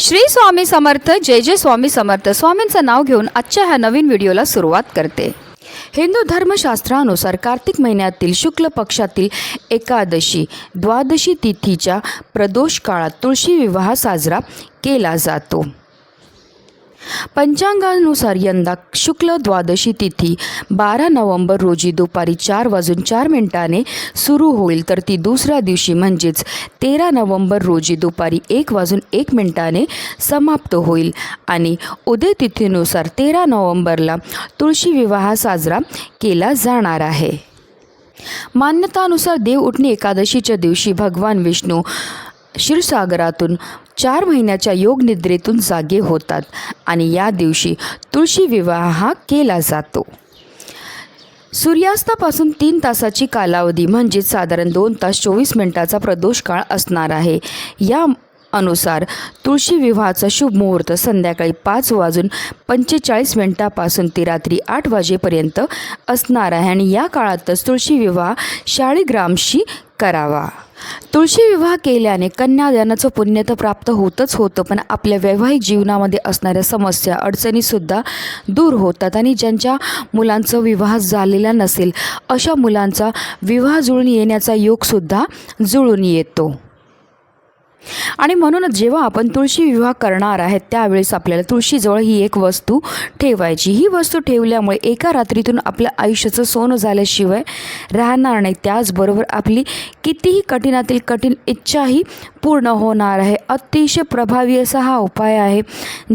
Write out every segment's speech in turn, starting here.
श्री स्वामी समर्थ जय जय स्वामी समर्थ. स्वामींचं नाव घेऊन आजच्या ह्या नवीन व्हिडिओला सुरुवात करते. हिंदू धर्मशास्त्रानुसार कार्तिक महिन्यातील शुक्ल पक्षातील एकादशी द्वादशी तिथीच्या प्रदोष काळात तुळशी विवाह साजरा केला जातो. पंचांगानुसार यंदा शुक्ल द्वादशी तिथी बारा नोव्हेंबर रोजी दुपारी चार वाजून चार मिनिटाने सुरू होईल तर ती दुसऱ्या दिवशी म्हणजेच तेरा नोव्हेंबर रोजी दुपारी एक वाजून एक मिनिटाने समाप्त होईल. आणि उदय तिथीनुसार तेरा नोव्हेंबरला तुळशी विवाह साजरा केला जाणार आहे. मान्यतानुसार देव उठणी एकादशीच्या दिवशी भगवान विष्णू क्षीरसागरातून चार महिन्याच्या योग निद्रेतून जागे होतात आणि या दिवशी तुळशी विवाह हा केला जातो. सूर्यास्तापासून तीन तासाची कालावधी म्हणजेच साधारण दोन तास चोवीस मिनिटाचा प्रदोष काळ असणार आहे. या अनुसार तुळशी विवाहाचा शुभ मुहूर्त संध्याकाळी पाच वाजून पंचेचाळीस मिनिटापासून ते रात्री आठ वाजेपर्यंत असणार आहे आणि या काळातच तुळशी विवाह शाळीग्रामशी करावा. तुळशी विवाह केल्याने कन्यादानाचं पुण्य तर प्राप्त होतच होतं पण आपल्या वैवाहिक जीवनामध्ये असणाऱ्या समस्या अडचणीसुद्धा दूर होतात आणि ज्यांच्या मुलांचा विवाह झालेला नसेल अशा मुलांचा विवाह जुळून येण्याचा योगसुद्धा जुळून येतो. आणि म्हणूनच जेव्हा आपण तुळशी विवाह करणार आहेत त्यावेळेस आपल्याला तुळशीजवळ ही एक वस्तू ठेवायची. ही वस्तू ठेवल्यामुळे एका रात्रीतून आपल्या आयुष्याचं सोनं झाल्याशिवाय राहणार नाही. त्याचबरोबर आपली कितीही कठीणातील कठीण इच्छाही पूर्ण होणार आहे. अतिशय प्रभावी असा हा उपाय आहे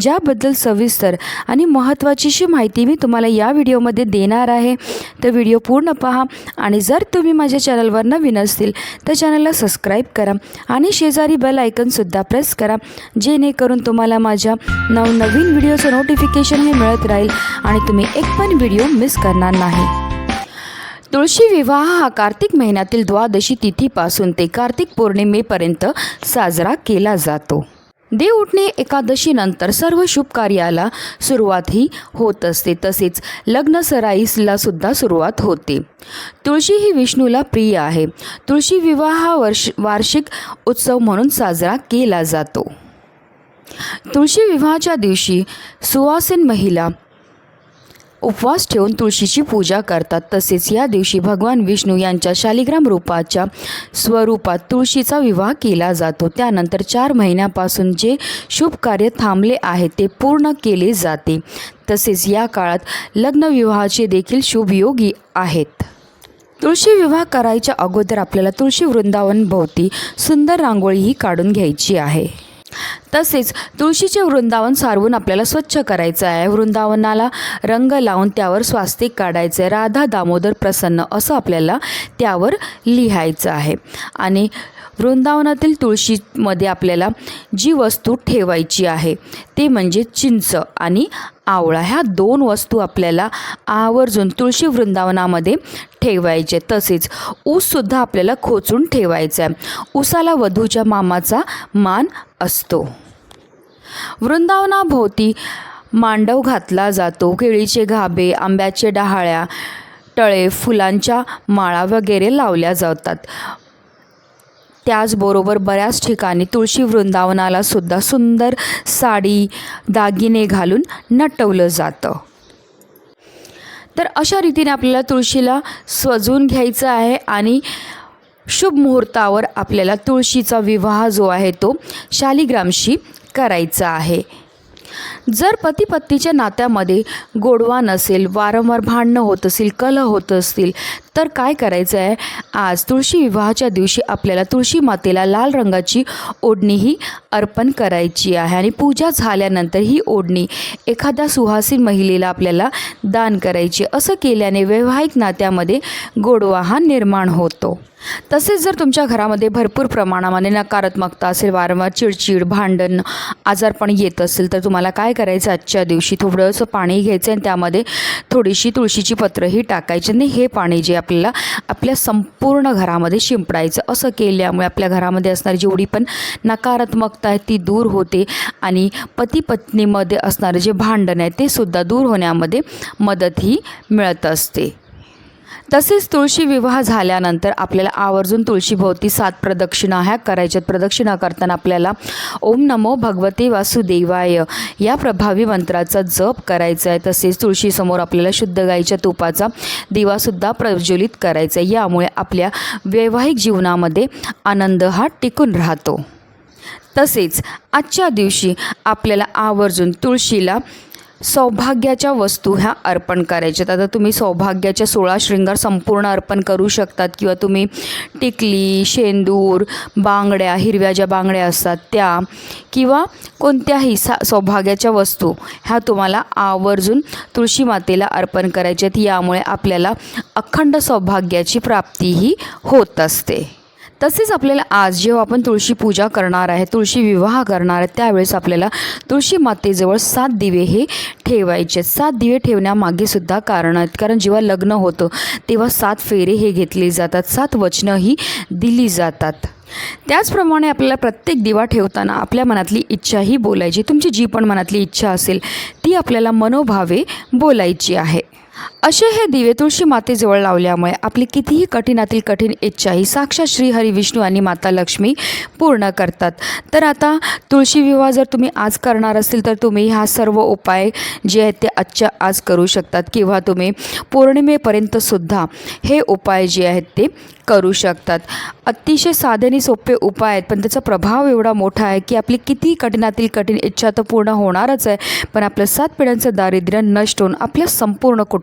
ज्याबद्दल सविस्तर आणि महत्त्वाचीशी माहिती मी तुम्हाला या व्हिडिओमध्ये देणार आहे. तर व्हिडिओ पूर्ण पहा आणि जर तुम्ही माझ्या चॅनलवर नवीन असतील तर चॅनलला सबस्क्राईब करा आणि शेजारी बेल आयकनसुद्धा प्रेस करा जेणेकरून तुम्हाला माझ्या नवनवीन व्हिडिओचं नोटिफिकेशन हे मिळत राहील आणि तुम्ही एक पण व्हिडिओ मिस करणार नाही. तुळशी विवाह हा कार्तिक महिन्यातील द्वादशी तिथीपासून ते कार्तिक पौर्णिमेपर्यंत साजरा केला जातो. देव उठणे एकादशीनंतर सर्व शुभ कार्याला सुरुवातही होत असते. तसेच लग्न सराईसला सुद्धा सुरुवात होते. तुळशी ही विष्णूला प्रिय आहे. तुळशी विवाह हा वर्ष वार्षिक उत्सव म्हणून साजरा केला जातो. तुळशी विवाहाच्या दिवशी सुवासीन महिला उपवास ठेवून तुळशीची पूजा करतात. तसेच या दिवशी भगवान विष्णू यांच्या शालिग्राम रूपाच्या स्वरूपात तुळशीचा विवाह केला जातो. त्यानंतर चार महिन्यापासून जे शुभ कार्य थांबले आहे ते पूर्ण केले जाते. तसेच या काळात लग्नविवाहाचे देखील शुभ योगी आहेत. तुळशी विवाह करायच्या अगोदर आपल्याला तुळशी वृंदावन भोवती सुंदर रांगोळीही काढून घ्यायची आहे. तसेच तुळशीचे वृंदावन सारवून आपल्याला स्वच्छ करायचं आहे. वृंदावनाला रंग लावून त्यावर स्वास्तिक काढायचं आहे राधा दामोदर प्रसन्न असं आपल्याला त्यावर लिहायचं आहे. आणि वृंदावनातील तुळशीमध्ये आपल्याला जी वस्तू ठेवायची आहे ते म्हणजे चिंच आणि आवळा. ह्या दोन वस्तू आपल्याला आवर्जून तुळशी वृंदावनामध्ये ठेवायचे. तसेच ऊससुद्धा आपल्याला खोचून ठेवायचा आहे. ऊसाला वधूच्या मामाचा मान असतो. वृंदावनाभोवती मांडव घातला जातो. केळीचे घाबे आंब्याचे डहाळ्या टळे फुलांच्या माळा वगैरे लावल्या जातात. त्याचबरोबर बऱ्याच ठिकाणी तुळशी वृंदावनाला सुद्धा सुंदर साडी दागिने घालून नटवलं जातं. तर अशा रीतीने आपल्याला तुळशीला सजवून घ्यायचं आहे आणि शुभ मुहूर्तावर आपल्याला तुळशीचा विवाह जो आहे तो शालिग्रामशी करायचा आहे. जर पती पत्नीच्या नात्यामध्ये गोडवा नसेल वारंवार भांडणं होत असेल कलह होत असतील तर काय करायचं आहे आज तुळशी विवाहाच्या दिवशी आपल्याला तुळशी मातेला लाल रंगाची ओढणीही अर्पण करायची आहे आणि पूजा झाल्यानंतर ही ओढणी एखाद्या सुहासीन महिलेला आपल्याला दान करायची. असं केल्याने वैवाहिक नात्यामध्ये गोडवा हा निर्माण होतो. तसेच जर तुमच्या घरामध्ये भरपूर प्रमाणामध्ये नकारात्मकता असेल वारंवार चिडचिड भांडण आजारपण येत असेल तर तुम्हाला काय करायचं? आजच्या दिवशी थोडंसं पाणी घ्यायचं आणि त्यामध्ये थोडीशी तुळशीची पत्रंही टाकायची आणि हे पाणी जे आपल्याला आपल्या संपूर्ण घरामध्ये शिंपडायचं. असं केल्यामुळे आपल्या घरामध्ये असणारी जेवढी पण नकारात्मकता आहे ती दूर होते. आणि पती पत्नीमध्ये असणारे जे भांडण आहे ते सुद्धा दूर होण्यामध्ये मदतही मिळत असते. तसेच तुळशी विवाह झाल्यानंतर आपल्याला आवर्जून तुळशीभोवती सात प्रदक्षिणा ह्या करायच्यात. प्रदक्षिणा करताना आपल्याला ओम नमो भगवते वासुदेवाय या प्रभावी मंत्राचा जप करायचा आहे तसेच तुळशीसमोर आपल्याला शुद्ध गाईच्या तुपाचा दिवासुद्धा प्रज्वलित करायचा आहे यामुळे आपल्या वैवाहिक जीवनामध्ये आनंद हा टिकून राहतो. तसेच आजच्या दिवशी आपल्याला आवर्जून तुळशीला सौभाग्याच्या वस्तू ह्या अर्पण करायच्यात. आता तुम्ही सौभाग्याच्या सोळा शृंगार संपूर्ण अर्पण करू शकतात किंवा तुम्ही टिकली शेंदूर बांगड्या हिरव्या ज्या बांगड्या असतात त्या किंवा कोणत्याही सा सौभाग्याच्या वस्तू ह्या तुम्हाला आवर्जून तुळशी मातेला अर्पण करायच्यात. यामुळे आपल्याला अखंड सौभाग्याची प्राप्तीही होत असते. तसेच आपल्याला आज जेव्हा आपण तुळशी पूजा करणार आहे तुळशी विवाह करणार आहे त्यावेळेस आपल्याला तुळशी मातेजवळ सात दिवे हे ठेवायचे आहेत. सात दिवे ठेवण्यामागे सुद्धा कारण आहेत. कारण जेव्हा लग्न होतं तेव्हा सात फेरे हे घेतले जातात. सात वचनं ही दिली जातात. त्याचप्रमाणे आपल्याला प्रत्येक दिवा ठेवताना आपल्या मनातली इच्छाही बोलायची. तुमची जी पण मनातली इच्छा असेल ती आपल्याला मनोभावे बोलायची आहे. असे हे दिवे तुळशी मातेजवळ लावल्यामुळे आपली कितीही कठीणातील कठीण इच्छा ही साक्षात श्री विष्णू आणि माता लक्ष्मी पूर्ण करतात. तर आता तुळशी विवाह जर तुम्ही आज करणार असेल तर तुम्ही हा सर्व उपाय जे आहेत ते आजच्या आज करू शकतात किंवा तुम्ही पौर्णिमेपर्यंत सुद्धा हे उपाय जे आहेत ते करू शकतात. अतिशय साधे आणि सोपे उपाय आहेत पण त्याचा प्रभाव एवढा मोठा आहे की आपली किती कठीणातील कठीण इच्छा तर पूर्ण होणारच आहे पण आपलं सात पिढ्यांचं दारिद्र्य नष्ट होऊन आपल्या संपूर्ण कुटुंब